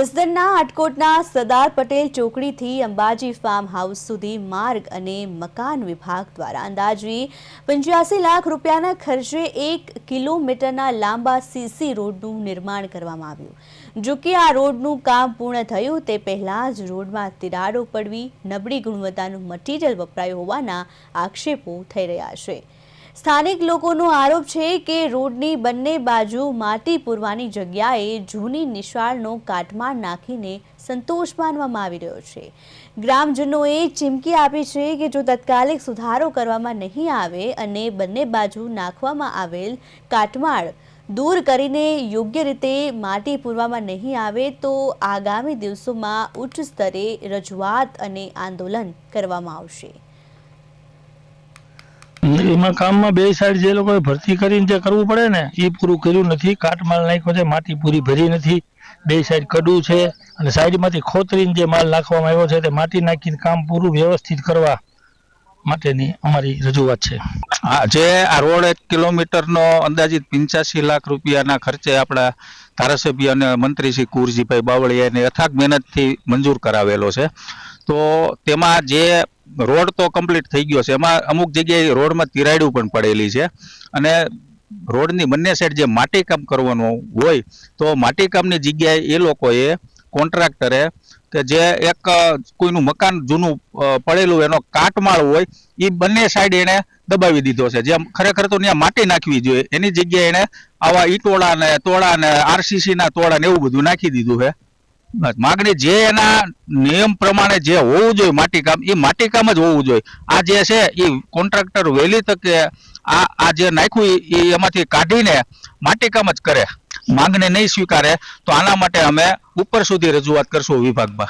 જસદણના હાટકોટના સરદાર પટેલ ચોકડીથી Ambaji farm house સુધી માર્ગ અને મકાન વિભાગ દ્વારા અંદાજે પંચ્યાસી લાખ રૂપિયાના ખર્ચે એક કિલોમીટરના લાંબા સીસી રોડનું નિર્માણ કરવામાં આવ્યું. જો કે આ રોડનું કામ પૂર્ણ થયું તે પહેલાં જ રોડમાં તિરાડો પડવી, નબળી ગુણવત્તાનું મટીરીયલ વપરાયું હોવાના આક્ષેપો થઈ રહ્યા છે. સ્થાનિક લોકોનો આરોપ છે કે રોડની બંને બાજુ માટી પૂરવાની જગ્યાએ જૂની નિશાળનો કાટમાળ નાખીને સંતોષ માનવામાં આવી રહ્યો છે. ગ્રામજનોએ ચીમકી આપી છે કે જો તત્કાલિક સુધારો કરવામાં નહીં આવે અને બંને બાજુ નાખવામાં આવેલ કાટમાળ દૂર કરીને યોગ્ય રીતે માટી પૂરવામાં નહીં આવે તો આગામી દિવસોમાં ઉચ્ચ સ્તરે રજૂઆત અને આંદોલન કરવામાં આવશે. એમાં કામમાં બે સાઈડ જે લોકોએ ભરતી કરીને જે કરવું પડે ને, એ પૂરું કર્યું નથી. કાટમાળ નાખ્યો છે, માટી પૂરી ભરી નથી. બે સાઈડ કડું છે અને સાઈડમાંથી ખોતરીને જે માલ નાખવામાં આવ્યો છે, તે માટી નાખીને કામ પૂરું વ્યવસ્થિત કરવા માટેની અમારી રજૂઆત છે. હા જે આ રોડ એક કિલોમીટરનો અંદાજિત પંચ્યાસી લાખ રૂપિયાના ખર્ચે આપણા ધારાસભ્ય અને મંત્રી શ્રી કુરજીભાઈ બાવળિયાને અથાગ મહેનતથી મંજૂર કરાવેલો છે. તો તેમાં જે રોડ તો કમ્પ્લીટ થઈ ગયો છે. એમાં અમુક જગ્યાએ રોડમાં તિરાડું પણ પડેલી છે. અને રોડની બંને સાઈડ જે માટીકામ કરવાનું હોય, તો માટીકામની જગ્યાએ એ લોકોએ કોન્ટ્રાક્ટરે કે જે એક કોઈનું મકાન જૂનું પડેલું એનો કાટમાળ હોય એ બંને સાઈડ એને દબાવી દીધો છે. જેમ ખરેખર તો ત્યાં માટી નાખવી જોઈએ. એની જગ્યાએ એને આવા ઈટોળા ને તોળા ને આરસીસી ના તોળા ને એવું બધું નાખી દીધું છે. માગણી જે એના નિયમ પ્રમાણે જે હોવું જોઈએ માટીકામ એ માટીકામ જ હોવું જોઈએ. આ જે છે એ કોન્ટ્રાક્ટર વહેલી તકે આ આ જે નાખ્યું એ એમાંથી કાઢીને માટીકામ જ કરે. માંગને નહીં સ્વીકારે, તો આના માટે અમે ઉપર સુધી રજૂઆત કરશું વિભાગમાં.